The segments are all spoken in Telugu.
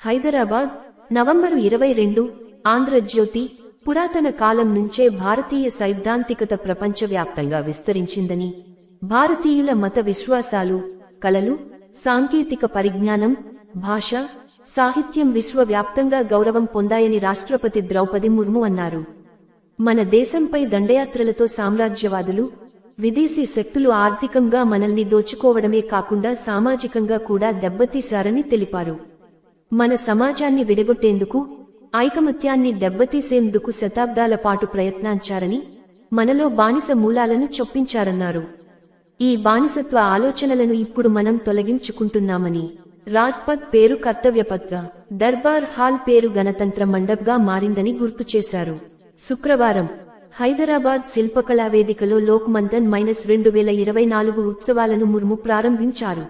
హైదరాబాద్ నవంబరు ఇరవై రెండు ఆంధ్రజ్యోతి పురాతన కాలం నుంచే భారతీయ సైద్ధాంతికత ప్రపంచవ్యాప్తంగా విస్తరించిందని భారతీయుల మత విశ్వాసాలు కళలు సాంకేతిక పరిజ్ఞానం భాష సాహిత్యం విశ్వవ్యాప్తంగా గౌరవం పొందాయని రాష్ట్రపతి ద్రౌపది ముర్ము అన్నారు. మన దేశంపై దండయాత్రలతో సామ్రాజ్యవాదులు విదేశీ శక్తులు ఆర్థికంగా మనల్ని దోచుకోవడమే కాకుండా సామాజికంగా కూడా దెబ్బతీశారని తెలిపారు. మన సమాజాన్ని విడగొట్టేందుకు ఐకమత్యాన్ని దెబ్బతీసేందుకు శతాబ్దాల పాటు ప్రయత్నించారని మనలో బానిస మూలాలను చొప్పించారన్నారు. ఈ బానిసత్వ ఆలోచనలను ఇప్పుడు మనం తొలగించుకుంటున్నామని రాజ్పథ్ పేరు కర్తవ్యపథ్గా దర్బార్ హాల్ పేరు గణతంత్ర మండప్గా మారిందని గుర్తు చేశారు. శుక్రవారం హైదరాబాద్ శిల్పకళా వేదికలో లోక్మంథన్ మైనస్ రెండు వేల ఇరవై నాలుగు ఉత్సవాలను ముర్ము ప్రారంభించారు.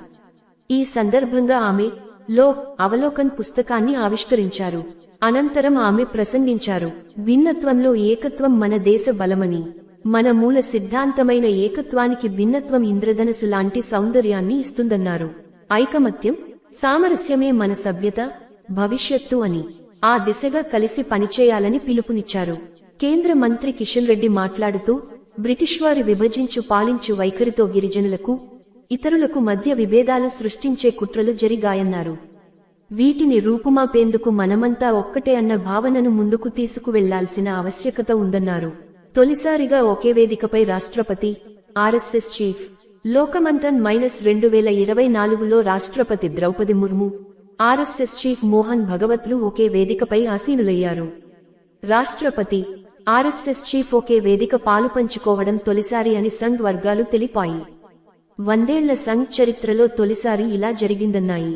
ఈ సందర్భంగా ఆమె లో అవలోకన్ పుస్తకాన్ని ఆవిష్కరించారు. అనంతరం ఆమె ప్రసంగించారు. భిన్నత్వంలో ఏకత్వం మన దేశ బలమని మన మూల సిద్ధాంతమైన ఏకత్వానికి భిన్నత్వం ఇంద్రధనసు లాంటి సౌందర్యాన్ని ఇస్తుందన్నారు. ఐకమత్యం సామరస్యమే మన సభ్యత భవిష్యత్తు అని ఆ దిశగా కలిసి పనిచేయాలని పిలుపునిచ్చారు. కేంద్ర మంత్రి కిషన్ రెడ్డి మాట్లాడుతూ బ్రిటిష్ వారి విభజించు పాలించు వైఖరితో గిరిజనులకు ఇతరులకు మధ్య విభేదాలు సృష్టించే కుట్రలు జరిగాయన్నారు. వీటిని రూపుమాపేందుకు మనమంతా ఒక్కటే అన్న భావనను ముందుకు తీసుకువెళ్ళాల్సిన ఆవశ్యకత ఉందన్నారు. తొలిసారిగా ఒకే వేదికపై రాష్ట్రపతి ఆర్ఎస్ఎస్ చీఫ్ లోకమంతన్ మైనస్ రెండు వేల ఇరవై నాలుగులో రాష్ట్రపతి ద్రౌపది ముర్ము ఆర్ఎస్ఎస్ చీఫ్ మోహన్ భగవత్లు ఒకే వేదికపై ఆసీనులయ్యారు. రాష్ట్రపతి ఆర్ఎస్ఎస్ చీఫ్ ఒకే వేదిక పాలు పంచుకోవడం తొలిసారి అని సంఘ్ వర్గాలు తెలిపాయి. వందేళ్ళ సంఘ్ చరిత్రలో తొలిసారి ఇలా జరిగిందన్నాయి.